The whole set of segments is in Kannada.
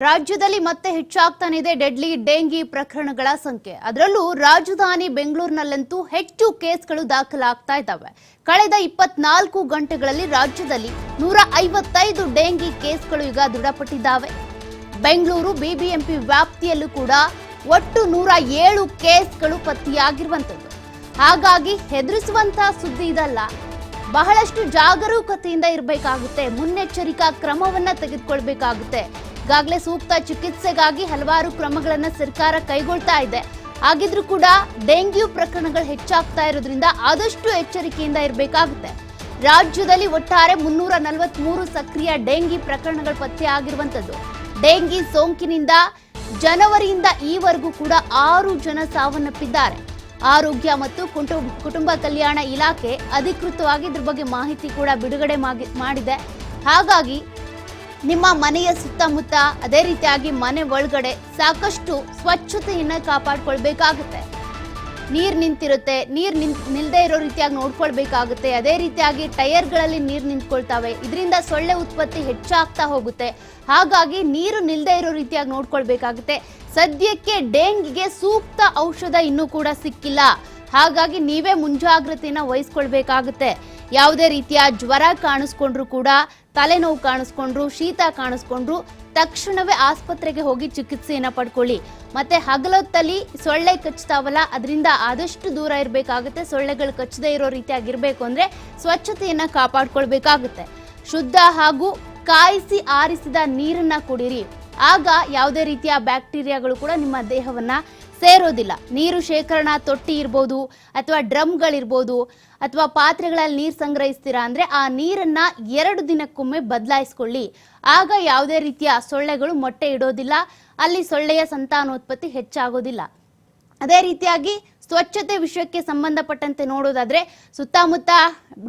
ರಾಜ್ಯದಲ್ಲಿ ಮತ್ತೆ ಹೆಚ್ಚಾಗ್ತಾನಿದೆ ಡೆಡ್ಲಿ, ಡೆಂಗಿ ಪ್ರಕರಣಗಳ ಸಂಖ್ಯೆ. ಅದರಲ್ಲೂ ರಾಜಧಾನಿ ಬೆಂಗಳೂರಿನಲ್ಲಂತೂ ಹೆಚ್ಚು ಕೇಸ್ಗಳು ದಾಖಲಾಗ್ತಾ ಇದ್ದಾವೆ. ಕಳೆದ ಇಪ್ಪತ್ನಾಲ್ಕು ಗಂಟೆಗಳಲ್ಲಿ ರಾಜ್ಯದಲ್ಲಿ ನೂರ ಐವತ್ತೈದು ಡೆಂಗಿ ಕೇಸ್ಗಳು ಈಗ ದೃಢಪಟ್ಟಿದ್ದಾವೆ. ಬೆಂಗಳೂರು ಬಿಬಿಎಂಪಿ ವ್ಯಾಪ್ತಿಯಲ್ಲೂ ಕೂಡ ಒಟ್ಟು ನೂರ ಏಳು ಕೇಸ್ಗಳು ಪತ್ತೆಯಾಗಿರುವಂಥದ್ದು. ಹಾಗಾಗಿ ಹೆದರಿಸುವಂತಹ ಸುದ್ದಿ ಇದಲ್ಲ. ಬಹಳಷ್ಟು ಜಾಗರೂಕತೆಯಿಂದ ಇರಬೇಕಾಗುತ್ತೆ. ಮುನ್ನೆಚ್ಚರಿಕಾ ಕ್ರಮವನ್ನ ತೆಗೆದುಕೊಳ್ಬೇಕಾಗುತ್ತೆ. ಈಗಾಗಲೇ ಸೂಕ್ತ ಚಿಕಿತ್ಸೆಗಾಗಿ ಹಲವಾರು ಕ್ರಮಗಳನ್ನು ಸರ್ಕಾರ ಕೈಗೊಳ್ತಾ ಇದೆ. ಹಾಗಿದ್ರೂ ಕೂಡ ಡೆಂಗ್ಯೂ ಪ್ರಕರಣಗಳು ಹೆಚ್ಚಾಗ್ತಾ ಇರೋದ್ರಿಂದ ಆದಷ್ಟು ಎಚ್ಚರಿಕೆಯಿಂದ ಇರಬೇಕಾಗುತ್ತೆ. ರಾಜ್ಯದಲ್ಲಿ ಒಟ್ಟಾರೆ ಮುನ್ನೂರ ನಲವತ್ಮೂರು ಸಕ್ರಿಯ ಡೆಂಗಿ ಪ್ರಕರಣಗಳು ಪತ್ತೆ ಆಗಿರುವಂತದ್ದು ಡೆಂಗಿ ಸೋಂಕಿನಿಂದ ಜನವರಿಯಿಂದ ಈವರೆಗೂ ಕೂಡ ಆರು ಜನ ಸಾವನ್ನಪ್ಪಿದ್ದಾರೆ. ಆರೋಗ್ಯ ಮತ್ತು ಕುಟುಂಬ ಕಲ್ಯಾಣ ಇಲಾಖೆ ಅಧಿಕೃತವಾಗಿ ಇದ್ರ ಬಗ್ಗೆ ಮಾಹಿತಿ ಕೂಡ ಬಿಡುಗಡೆ ಮಾಡಿದೆ. ಹಾಗಾಗಿ ನಿಮ್ಮ ಮನೆಯ ಸುತ್ತಮುತ್ತ ಅದೇ ರೀತಿಯಾಗಿ ಮನೆ ಒಳಗಡೆ ಸಾಕಷ್ಟು ಸ್ವಚ್ಛತೆಯನ್ನ ಕಾಪಾಡ್ಕೊಳ್ಬೇಕಾಗುತ್ತೆ. ನೀರ್ ನಿಂತಿರುತ್ತೆ, ನೀರ್ ನಿಂತ್ ನಿಲ್ದೇ ಇರೋ ರೀತಿಯಾಗಿ ನೋಡ್ಕೊಳ್ಬೇಕಾಗುತ್ತೆ. ಅದೇ ರೀತಿಯಾಗಿ ಟೈರ್ಗಳಲ್ಲಿ ನೀರ್ ನಿಂತ್ಕೊಳ್ತಾವೆ. ಇದರಿಂದ ಸೊಳ್ಳೆ ಉತ್ಪತ್ತಿ ಹೆಚ್ಚಾಗ್ತಾ ಹೋಗುತ್ತೆ. ಹಾಗಾಗಿ ನೀರು ನಿಲ್ದೇ ಇರೋ ರೀತಿಯಾಗಿ ನೋಡ್ಕೊಳ್ಬೇಕಾಗುತ್ತೆ. ಸದ್ಯಕ್ಕೆ ಡೆಂಗಿಗೆ ಸೂಕ್ತ ಔಷಧ ಇನ್ನೂ ಕೂಡ ಸಿಕ್ಕಿಲ್ಲ. ಹಾಗಾಗಿ ನೀವೇ ಮುಂಜಾಗ್ರತೆಯನ್ನ ವಹಿಸ್ಕೊಳ್ಬೇಕಾಗುತ್ತೆ. ಯಾವುದೇ ರೀತಿಯ ಜ್ವರ ಕಾಣಿಸ್ಕೊಂಡ್ರು ಕೂಡ ತಲೆನೋವು ಕಾಣಿಸ್ಕೊಂಡ್ರು, ಶೀತ ಕಾಣಿಸ್ಕೊಂಡ್ರು, ತಕ್ಷಣವೇ ಆಸ್ಪತ್ರೆಗೆ ಹೋಗಿ ಚಿಕಿತ್ಸೆಯನ್ನು ಪಡ್ಕೊಳ್ಳಿ. ಮತ್ತೆ ಹಗಲೊತ್ತಲ್ಲಿ ಸೊಳ್ಳೆ ಕಚ್ತಾವಲ್ಲ, ಅದರಿಂದ ಆದಷ್ಟು ದೂರ ಇರಬೇಕಾಗುತ್ತೆ. ಸೊಳ್ಳೆಗಳು ಕಚ್ಚದೇ ಇರೋ ರೀತಿಯಾಗಿರ್ಬೇಕು ಅಂದರೆ ಸ್ವಚ್ಛತೆಯನ್ನು ಕಾಪಾಡ್ಕೊಳ್ಬೇಕಾಗುತ್ತೆ. ಶುದ್ಧ ಹಾಗೂ ಕಾಯಿಸಿ ಆರಿಸಿದ ನೀರನ್ನು ಕುಡಿರಿ. ಆಗ ಯಾವುದೇ ರೀತಿಯ ಬ್ಯಾಕ್ಟೀರಿಯಾಗಳು ಕೂಡ ನಿಮ್ಮ ದೇಹವನ್ನ ಸೇರೋದಿಲ್ಲ. ನೀರು ಶೇಖರಣಾ, ತೊಟ್ಟಿ ಇರ್ಬೋದು ಅಥವಾ ಡ್ರಮ್ಗಳಿರ್ಬೋದು ಅಥವಾ ಪಾತ್ರೆಗಳಲ್ಲಿ ನೀರು ಸಂಗ್ರಹಿಸ್ತೀರಾ ಅಂದರೆ ಆ ನೀರನ್ನು ಎರಡು ದಿನಕ್ಕೊಮ್ಮೆ ಬದಲಾಯಿಸ್ಕೊಳ್ಳಿ. ಆಗ ಯಾವುದೇ ರೀತಿಯ ಸೊಳ್ಳೆಗಳು ಮೊಟ್ಟೆ ಇಡೋದಿಲ್ಲ. ಅಲ್ಲಿ ಸೊಳ್ಳೆಯ ಸಂತಾನೋತ್ಪತ್ತಿ ಹೆಚ್ಚಾಗೋದಿಲ್ಲ. ಅದೇ ರೀತಿಯಾಗಿ ಸ್ವಚ್ಛತೆ ವಿಷಯಕ್ಕೆ ಸಂಬಂಧಪಟ್ಟಂತೆ ನೋಡೋದಾದ್ರೆ ಸುತ್ತಮುತ್ತ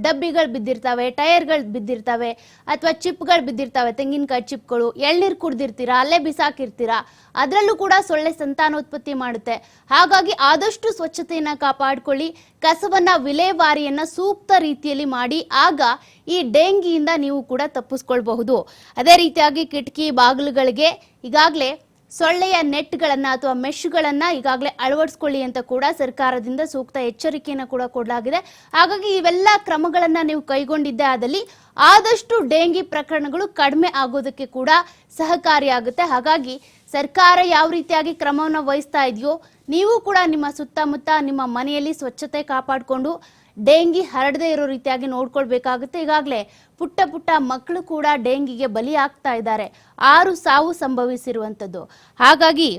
ಡಬ್ಬಿಗಳು ಬಿದ್ದಿರ್ತವೆ, ಟೈರ್ಗಳು ಬಿದ್ದಿರ್ತವೆ ಅಥವಾ ಚಿಪ್ಗಳು ಬಿದ್ದಿರ್ತವೆ, ತೆಂಗಿನಕಾಯಿ ಚಿಪ್ಗಳು, ಎಳ್ನೀರು ಕುಡ್ದಿರ್ತೀರಾ, ಅಲ್ಲೇ ಬಿಸಾಕಿರ್ತೀರಾ, ಅದರಲ್ಲೂ ಕೂಡ ಸೊಳ್ಳೆ ಸಂತಾನೋತ್ಪತ್ತಿ ಮಾಡುತ್ತೆ. ಹಾಗಾಗಿ ಆದಷ್ಟು ಸ್ವಚ್ಛತೆಯನ್ನು ಕಾಪಾಡಿಕೊಳ್ಳಿ, ಕಸವನ್ನ ವಿಲೇವಾರಿಯನ್ನ ಸೂಕ್ತ ರೀತಿಯಲ್ಲಿ ಮಾಡಿ, ಆಗ ಈ ಡೆಂಗಿಯಿಂದ ನೀವು ಕೂಡ ತಪ್ಪಿಸ್ಕೊಳ್ಬಹುದು. ಅದೇ ರೀತಿಯಾಗಿ ಕಿಟಕಿ, ಬಾಗಿಲುಗಳಿಗೆ ಈಗಾಗಲೇ ಸೊಳ್ಳೆಯ ನೆಟ್ಗಳನ್ನ ಅಥವಾ ಮೆಶ್ಗಳನ್ನ ಈಗಾಗಲೇ ಅಳವಡಿಸ್ಕೊಳ್ಳಿ ಅಂತ ಕೂಡ ಸರ್ಕಾರದಿಂದ ಸೂಕ್ತ ಎಚ್ಚರಿಕೆಯನ್ನು ಕೂಡ ಕೊಡಲಾಗಿದೆ. ಹಾಗಾಗಿ ಇವೆಲ್ಲ ಕ್ರಮಗಳನ್ನ ನೀವು ಕೈಗೊಂಡಿದ್ದೆ ಆದಲ್ಲಿ ಆದಷ್ಟು ಡೆಂಗಿ ಪ್ರಕರಣಗಳು ಕಡಿಮೆ ಆಗೋದಕ್ಕೆ ಕೂಡ ಸಹಕಾರಿಯಾಗುತ್ತೆ. ಹಾಗಾಗಿ ಸರ್ಕಾರ ಯಾವ ರೀತಿಯಾಗಿ ಕ್ರಮವನ್ನು ವಹಿಸ್ತಾ ಇದೆಯೋ, ನೀವು ಕೂಡ ನಿಮ್ಮ ಸುತ್ತಮುತ್ತ ನಿಮ್ಮ ಮನೆಯಲ್ಲಿ ಸ್ವಚ್ಛತೆ ಕಾಪಾಡಿಕೊಂಡು ಡೆಂಗಿ ಹರಡದೇ ಇರೋ ರೀತಿಯಾಗಿ ನೋಡ್ಕೊಳ್ಬೇಕಾಗುತ್ತೆ. ಈಗಾಗಲೇ ಪುಟ್ಟ ಪುಟ್ಟ ಮಕ್ಕಳು ಕೂಡ ಡೆಂಗಿಗೆ ಬಲಿ ಆಗ್ತಾ ಇದ್ದಾರೆ. ಆರು ಸಾವು ಸಂಭವಿಸಿರುವಂಥದ್ದು. ಹಾಗಾಗಿ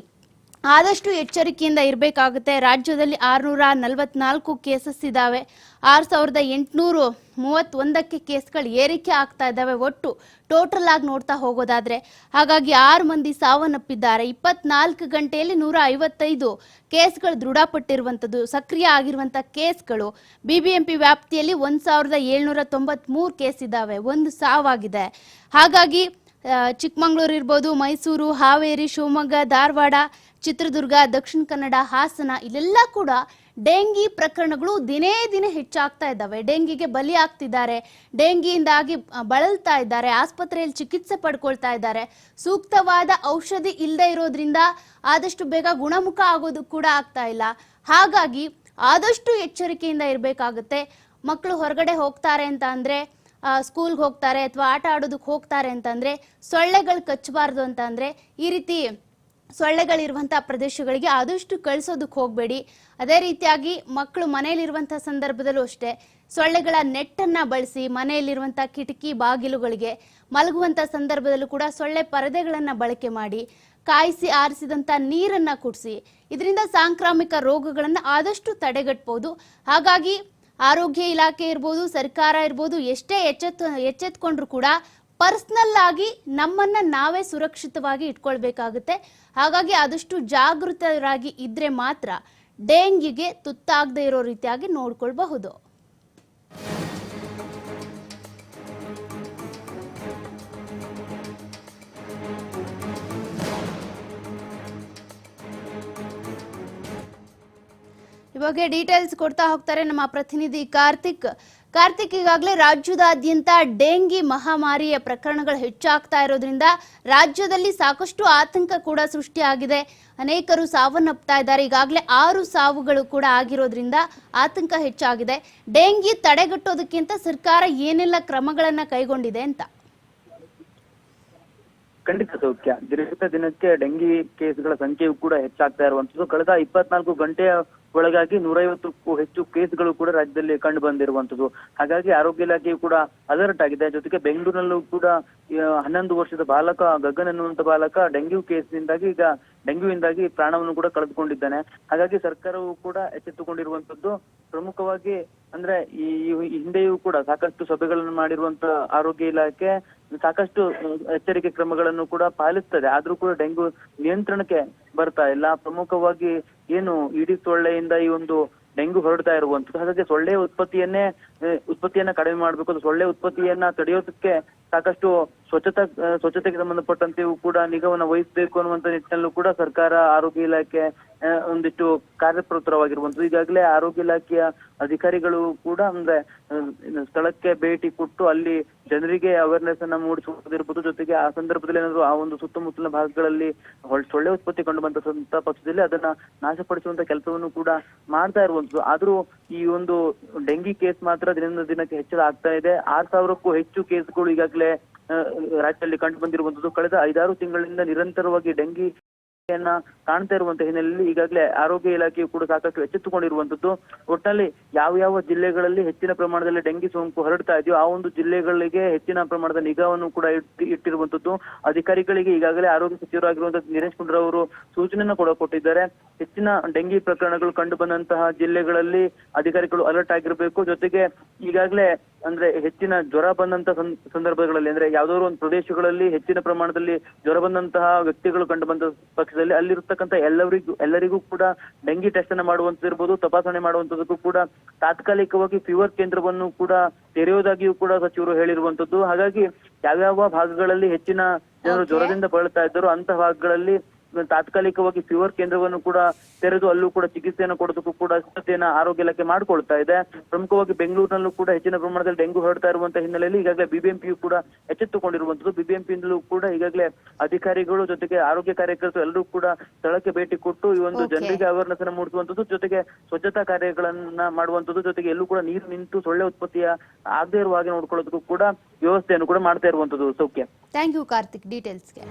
ಆದಷ್ಟು ಎಚ್ಚರಿಕೆಯಿಂದ ಇರಬೇಕಾಗುತ್ತೆ. ರಾಜ್ಯದಲ್ಲಿ ಆರುನೂರ ನಲವತ್ನಾಲ್ಕು ಕೇಸಸ್ ಇದ್ದಾವೆ ಆರು ಸಾವಿರದ ಎಂಟುನೂರು ಮೂವತ್ತೊಂದಕ್ಕೆ ಕೇಸ್ಗಳು ಏರಿಕೆ ಆಗ್ತಾ ಇದ್ದಾವೆ ಒಟ್ಟು ಟೋಟಲ್ ಆಗಿ ನೋಡ್ತಾ ಹೋಗೋದಾದ್ರೆ. ಹಾಗಾಗಿ ಆರು ಮಂದಿ ಸಾವನ್ನಪ್ಪಿದ್ದಾರೆ. ಇಪ್ಪತ್ನಾಲ್ಕು ಗಂಟೆಯಲ್ಲಿ ನೂರ ಐವತ್ತೈದು ಕೇಸ್ಗಳು ದೃಢಪಟ್ಟಿರುವಂಥದ್ದು, ಸಕ್ರಿಯ ಆಗಿರುವಂಥ ಕೇಸ್ಗಳು. ಬಿಬಿಎಂಪಿ ವ್ಯಾಪ್ತಿಯಲ್ಲಿ ಒಂದು ಸಾವಿರದ ಏಳ್ನೂರ ತೊಂಬತ್ಮೂರು ಕೇಸ್ ಇದ್ದಾವೆ ಒಂದು ಸಾವಾಗಿದೆ. ಹಾಗಾಗಿ ಚಿಕ್ಕಮಗಳೂರು ಇರ್ಬೋದು, ಮೈಸೂರು, ಹಾವೇರಿ, ಶಿವಮೊಗ್ಗ, ಧಾರವಾಡ, ಚಿತ್ರದುರ್ಗ, ದಕ್ಷಿಣ ಕನ್ನಡ, ಹಾಸನ, ಇಲ್ಲೆಲ್ಲ ಕೂಡ ಡೆಂಗಿ ಪ್ರಕರಣಗಳು ದಿನೇ ದಿನೇ ಹೆಚ್ಚಾಗ್ತಾ ಇದ್ದಾವೆ. ಡೆಂಗಿಗೆ ಬಲಿ ಆಗ್ತಿದ್ದಾರೆ ಡೆಂಗಿಯಿಂದಾಗಿ ಬಳಲ್ತಾ ಇದ್ದಾರೆ. ಆಸ್ಪತ್ರೆಯಲ್ಲಿ ಚಿಕಿತ್ಸೆ ಪಡ್ಕೊಳ್ತಾ ಇದ್ದಾರೆ. ಸೂಕ್ತವಾದ ಔಷಧಿ ಇಲ್ಲದೆ ಇರೋದ್ರಿಂದ ಆದಷ್ಟು ಬೇಗ ಗುಣಮುಖ ಆಗೋದು ಕೂಡ ಆಗ್ತಾ ಇಲ್ಲ. ಹಾಗಾಗಿ ಆದಷ್ಟು ಎಚ್ಚರಿಕೆಯಿಂದ ಇರಬೇಕಾಗುತ್ತೆ. ಮಕ್ಕಳು ಹೊರಗಡೆ ಹೋಗ್ತಾರೆ ಅಂತ ಅಂದ್ರೆ ಸ್ಕೂಲ್ಗೆ ಹೋಗ್ತಾರೆ ಅಥವಾ ಆಟ ಆಡೋದಕ್ಕೆ ಹೋಗ್ತಾರೆ ಅಂತಂದರೆ ಸೊಳ್ಳೆಗಳು ಕಚ್ಚಬಾರ್ದು ಅಂತ ಅಂದ್ರೆ ಈ ರೀತಿ ಸೊಳ್ಳೆಗಳಿರುವಂಥ ಪ್ರದೇಶಗಳಿಗೆ ಆದಷ್ಟು ಕಳಿಸೋದಕ್ಕೆ ಹೋಗಬೇಡಿ. ಅದೇ ರೀತಿಯಾಗಿ ಮಕ್ಕಳು ಮನೆಯಲ್ಲಿರುವಂಥ ಸಂದರ್ಭದಲ್ಲೂ ಅಷ್ಟೇ ಸೊಳ್ಳೆಗಳ ನೆಟ್ಟನ್ನು ಬಳಸಿ ಮನೆಯಲ್ಲಿರುವಂಥ ಕಿಟಕಿ ಬಾಗಿಲುಗಳಿಗೆ ಮಲಗುವಂಥ ಸಂದರ್ಭದಲ್ಲೂ ಕೂಡ ಸೊಳ್ಳೆ ಪರದೆಗಳನ್ನು ಬಳಕೆ ಮಾಡಿ ಕಾಯಿಸಿ ಆರಿಸಿದಂಥ ನೀರನ್ನು ಕುಡಿಸಿ. ಇದರಿಂದ ಸಾಂಕ್ರಾಮಿಕ ರೋಗಗಳನ್ನು ಆದಷ್ಟು ತಡೆಗಟ್ಬೋದು. ಹಾಗಾಗಿ ಆರೋಗ್ಯ ಇಲಾಖೆ ಇರ್ಬೋದು, ಸರ್ಕಾರ ಇರ್ಬೋದು, ಎಷ್ಟೇ ಎಚ್ಚೆತ್ತು ಎಚ್ಚೆತ್ಕೊಂಡ್ರು ಕೂಡ ಪರ್ಸ್ನಲ್ ಆಗಿ ನಮ್ಮನ್ನ ನಾವೇ ಸುರಕ್ಷಿತವಾಗಿ ಇಟ್ಕೊಳ್ಬೇಕಾಗುತ್ತೆ. ಹಾಗಾಗಿ ಆದಷ್ಟು ಜಾಗೃತರಾಗಿ ಇದ್ರೆ ಮಾತ್ರ ಡೆಂಗಿಗೆ ತುತ್ತಾಗದೇ ಇರೋ ರೀತಿಯಾಗಿ ನೋಡ್ಕೊಳ್ಬಹುದು. ಬಗ್ಗೆ ಡೀಟೇಲ್ಸ್ ಕೊಡ್ತಾ ಹೋಗ್ತಾರೆ ನಮ್ಮ ಪ್ರತಿನಿಧಿ ಕಾರ್ತಿಕ್. ಕಾರ್ತಿಕ್, ಈಗಾಗಲೇ ರಾಜ್ಯದಾದ್ಯಂತ ಡೆಂಗಿ ಮಹಾಮಾರಿಯ ಪ್ರಕರಣಗಳು ಹೆಚ್ಚಾಗ್ತಾ ಇರೋದ್ರಿಂದ ರಾಜ್ಯದಲ್ಲಿ ಸಾಕಷ್ಟು ಆತಂಕ ಕೂಡ ಸೃಷ್ಟಿಯಾಗಿದೆ. ಅನೇಕರು ಸಾವನ್ನಪ್ತಾ ಇದ್ದಾರೆ. ಈಗಾಗಲೇ ಆರು ಸಾವುಗಳು ಕೂಡ ಆಗಿರೋದ್ರಿಂದ ಆತಂಕ ಹೆಚ್ಚಾಗಿದೆ. ಡೆಂಗಿ ತಡೆಗಟ್ಟೋದಕ್ಕಿಂತ ಸರ್ಕಾರ ಏನೆಲ್ಲ ಕ್ರಮಗಳನ್ನ ಕೈಗೊಂಡಿದೆ ಅಂತ? ಖಂಡಿತ ಸೌಖ್ಯ. ದಿನದಿಂದ ದಿನಕ್ಕೆ ಡೆಂಗಿ ಕೇಸ್ಗಳ ಸಂಖ್ಯೆಯು ಕೂಡ ಹೆಚ್ಚಾಗ್ತಾ ಇರುವಂತದ್ದು ಕಳೆದ ಇಪ್ಪತ್ನಾಲ್ಕು ಗಂಟೆಯ ಒಳಗಾಗಿ ನೂರೈವತ್ತಕ್ಕೂ ಹೆಚ್ಚು ಕೇಸ್ಗಳು ಕೂಡ ರಾಜ್ಯದಲ್ಲಿ ಕಂಡು ಬಂದಿರುವಂತದ್ದು ಹಾಗಾಗಿ ಆರೋಗ್ಯ ಇಲಾಖೆಯು ಕೂಡ ಅಲರ್ಟ್ ಆಗಿದೆ. ಜೊತೆಗೆ ಬೆಂಗಳೂರಿನಲ್ಲೂ ಕೂಡ ಹನ್ನೊಂದು ವರ್ಷದ ಬಾಲಕ ಗಗನ್ ಎನ್ನುವಂತ ಬಾಲಕ ಡೆಂಗ್ಯೂ ಕೇಸ್ನಿಂದಾಗಿ ಈಗ ಡೆಂಗ್ಯೂಯಿಂದಾಗಿ ಪ್ರಾಣವನ್ನು ಕೂಡ ಕಳೆದುಕೊಂಡಿದ್ದಾನೆ. ಹಾಗಾಗಿ ಸರ್ಕಾರವು ಕೂಡ ಎಚ್ಚೆತ್ತುಕೊಂಡಿರುವಂತದ್ದು ಪ್ರಮುಖವಾಗಿ ಅಂದ್ರೆ ಈ ಹಿಂದೆಯೂ ಕೂಡ ಸಾಕಷ್ಟು ಸಭೆಗಳನ್ನು ಮಾಡಿರುವಂತ ಆರೋಗ್ಯ ಇಲಾಖೆ ಸಾಕಷ್ಟು ಎಚ್ಚರಿಕೆ ಕ್ರಮಗಳನ್ನು ಕೂಡ ಪಾಲಿಸ್ತದೆ. ಆದ್ರೂ ಕೂಡ ಡೆಂಗು ನಿಯಂತ್ರಣಕ್ಕೆ ಬರ್ತಾ ಇಲ್ಲ. ಪ್ರಮುಖವಾಗಿ ಏನು ಇಡಿ ಸೊಳ್ಳೆಯಿಂದ ಈ ಒಂದು ಡೆಂಗು ಹೊರಡ್ತಾ ಇರುವಂತದ್ದು ಹಾಗಾಗಿ ಸೊಳ್ಳೆ ಉತ್ಪತ್ತಿಯನ್ನೇ ಉತ್ಪತ್ತಿಯನ್ನ ಕಡಿಮೆ ಮಾಡಬೇಕು. ಸೊಳ್ಳೆ ಉತ್ಪತ್ತಿಯನ್ನ ತಡೆಯೋದಕ್ಕೆ ಸಾಕಷ್ಟು ಸ್ವಚ್ಛತಾ ಸ್ವಚ್ಛತೆಗೆ ಸಂಬಂಧಪಟ್ಟಂತೆಯೂ ಕೂಡ ನಿಗಮನ ವಹಿಸಬೇಕು ಅನ್ನುವಂತ ನಿಟ್ಟಿನಲ್ಲೂ ಕೂಡ ಸರ್ಕಾರ ಆರೋಗ್ಯ ಇಲಾಖೆ ಒಂದಿಷ್ಟು ಕಾರ್ಯಪ್ರವೃತ್ತವಾಗಿರುವಂತದ್ದು ಈಗಾಗಲೇ ಆರೋಗ್ಯ ಇಲಾಖೆಯ ಅಧಿಕಾರಿಗಳು ಕೂಡ ಅಂದ್ರೆ ಸ್ಥಳಕ್ಕೆ ಭೇಟಿ ಕೊಟ್ಟು ಅಲ್ಲಿ ಜನರಿಗೆ ಅವೇರ್ನೆಸ್ ಅನ್ನ ಮೂಡಿಸುವುದಿರ್ಬೋದು. ಜೊತೆಗೆ ಆ ಸಂದರ್ಭದಲ್ಲಿ ಏನಾದ್ರು ಆ ಒಂದು ಸುತ್ತಮುತ್ತಲಿನ ಭಾಗಗಳಲ್ಲಿ ಸೊಳ್ಳೆ ಉತ್ಪತ್ತಿ ಕಂಡು ಬಂದಂತ ಪಕ್ಷದಲ್ಲಿ ಅದನ್ನ ನಾಶಪಡಿಸುವಂತ ಕೆಲಸವನ್ನು ಕೂಡ ಮಾಡ್ತಾ ಇರುವಂತದ್ದು ಆದ್ರೂ ಈ ಒಂದು ಡೆಂಗಿ ಕೇಸ್ ಮಾತ್ರ ದಿನದಿಂದ ದಿನಕ್ಕೆ ಹೆಚ್ಚಳ ಆಗ್ತಾ ಇದೆ. ಆರ್ ಸಾವಿರಕ್ಕೂ ಹೆಚ್ಚು ಕೇಸ್ಗಳು ಈಗಾಗಲೇ ರಾಜ್ಯದಲ್ಲಿ ಕಂಡು ಬಂದಿರುವಂತದ್ದು ಕಳೆದ ಐದಾರು ತಿಂಗಳಿಂದ ನಿರಂತರವಾಗಿ ಡೆಂಗಿ ಕಾಣ್ತಾ ಇರುವಂತಹ ಹಿನ್ನೆಲೆಯಲ್ಲಿ ಈಗಾಗಲೇ ಆರೋಗ್ಯ ಇಲಾಖೆಯು ಕೂಡ ಸಾಕಷ್ಟು ಎಚ್ಚೆತ್ತುಕೊಂಡಿರುವಂತದ್ದು. ಒಟ್ಟಿನಲ್ಲಿ ಯಾವ ಯಾವ ಜಿಲ್ಲೆಗಳಲ್ಲಿ ಹೆಚ್ಚಿನ ಪ್ರಮಾಣದಲ್ಲಿ ಡೆಂಗಿ ಸೋಂಕು ಹರಡ್ತಾ ಇದೆಯೋ ಆ ಒಂದು ಜಿಲ್ಲೆಗಳಿಗೆ ಹೆಚ್ಚಿನ ಪ್ರಮಾಣದ ನಿಗಾವನ್ನು ಕೂಡ ಇಟ್ಟಿ- ಇಟ್ಟಿರುವಂತದ್ದು. ಅಧಿಕಾರಿಗಳಿಗೆ ಈಗಾಗಲೇ ಆರೋಗ್ಯ ಸಚಿವರಾಗಿರುವಂತಹ ದಿನೇಶ್ ಗುಂಡೂರಾವ್ ಅವರು ಸೂಚನೆಯನ್ನು ಕೂಡ ಕೊಟ್ಟಿದ್ದಾರೆ. ಹೆಚ್ಚಿನ ಡೆಂಗಿ ಪ್ರಕರಣಗಳು ಕಂಡು ಬಂದಂತಹ ಜಿಲ್ಲೆಗಳಲ್ಲಿ ಅಧಿಕಾರಿಗಳು ಅಲರ್ಟ್ ಆಗಿರಬೇಕು. ಜೊತೆಗೆ ಈಗಾಗಲೇ ಅಂದ್ರೆ ಹೆಚ್ಚಿನ ಜ್ವರ ಬಂದಂತ ಸಂದರ್ಭಗಳಲ್ಲಿ ಅಂದ್ರೆ ಯಾವ್ದಾದ್ರು ಒಂದು ಪ್ರದೇಶಗಳಲ್ಲಿ ಹೆಚ್ಚಿನ ಪ್ರಮಾಣದಲ್ಲಿ ಜ್ವರ ಬಂದಂತಹ ವ್ಯಕ್ತಿಗಳು ಕಂಡು ಬಂದ ಪಕ್ಷದಲ್ಲಿ ಅಲ್ಲಿರ್ತಕ್ಕಂಥ ಎಲ್ಲರಿಗೂ ಎಲ್ಲರಿಗೂ ಕೂಡ ಡೆಂಗಿ ಟೆಸ್ಟ್ ಅನ್ನ ಮಾಡುವಂತಿರ್ಬೋದು ತಪಾಸಣೆ ಮಾಡುವಂತದಕ್ಕೂ ಕೂಡ ತಾತ್ಕಾಲಿಕವಾಗಿ ಫೀವರ್ ಕೇಂದ್ರವನ್ನು ಕೂಡ ತೆರೆಯೋದಾಗಿಯೂ ಕೂಡ ಸಚಿವರು ಹೇಳಿರುವಂತದ್ದು ಹಾಗಾಗಿ ಯಾವ್ಯಾವ ಭಾಗಗಳಲ್ಲಿ ಹೆಚ್ಚಿನ ಜನರು. ಜ್ವರದಿಂದ ಬಳಲ್ತಾ ಇದ್ದರು ಅಂತ ಭಾಗಗಳಲ್ಲಿ ತಾತ್ಕಾಲಿಕವಾಗಿ ಫೀವರ್ ಕೇಂದ್ರವನ್ನು ಕೂಡ ತೆರೆದು ಅಲ್ಲೂ ಕೂಡ ಚಿಕಿತ್ಸೆಯನ್ನು ಕೊಡೋದಕ್ಕೂ ಕೂಡ ಸಿದ್ಧತೆಯನ್ನ ಆರೋಗ್ಯ ಇಲಾಖೆ ಮಾಡ್ಕೊಳ್ತಾ ಇದೆ. ಪ್ರಮುಖವಾಗಿ ಬೆಂಗಳೂರಿನಲ್ಲೂ ಕೂಡ ಹೆಚ್ಚಿನ ಪ್ರಮಾಣದಲ್ಲಿ ಡೆಂಗು ಹರಡ್ತಾ ಇರುವಂತಹ ಹಿನ್ನೆಲೆಯಲ್ಲಿ ಈಗಾಗಲೇ ಬಿಬಿಎಂಪಿಯು ಕೂಡ ಎಚ್ಚೆತ್ತುಕೊಂಡಿರುವಂತದ್ದು. ಬಿಬಿಎಂಪಿಯಿಂದಲೂ ಕೂಡ ಈಗಾಗಲೇ ಅಧಿಕಾರಿಗಳು ಜೊತೆಗೆ ಆರೋಗ್ಯ ಕಾರ್ಯಕರ್ತರು ಎಲ್ಲರೂ ಕೂಡ ಸ್ಥಳಕ್ಕೆ ಭೇಟಿ ಕೊಟ್ಟು ಈ ಒಂದು. ಜನರಿಗೆ ಅವೇರ್ನೆಸ್ ಅನ್ನು ಮೂಡಿಸುವಂತದ್ದು ಜೊತೆಗೆ ಸ್ವಚ್ಛತಾ ಕಾರ್ಯಗಳನ್ನ ಮಾಡುವಂತದ್ದು ಜೊತೆಗೆ ಎಲ್ಲೂ ಕೂಡ ನೀರು ನಿಂತು ಸೊಳ್ಳೆ ಉತ್ಪತ್ತಿಯ ಆಗದೇ ಇರುವ ಹಾಗೆ ನೋಡ್ಕೊಳ್ಳೋದಕ್ಕೂ ಕೂಡ ವ್ಯವಸ್ಥೆಯನ್ನು ಕೂಡ ಮಾಡ್ತಾ ಇರುವಂತದ್ದು. ಸೌಖ್ಯ. Thank you Karthik ಡೀಟೇಲ್ಸ್ಗೆ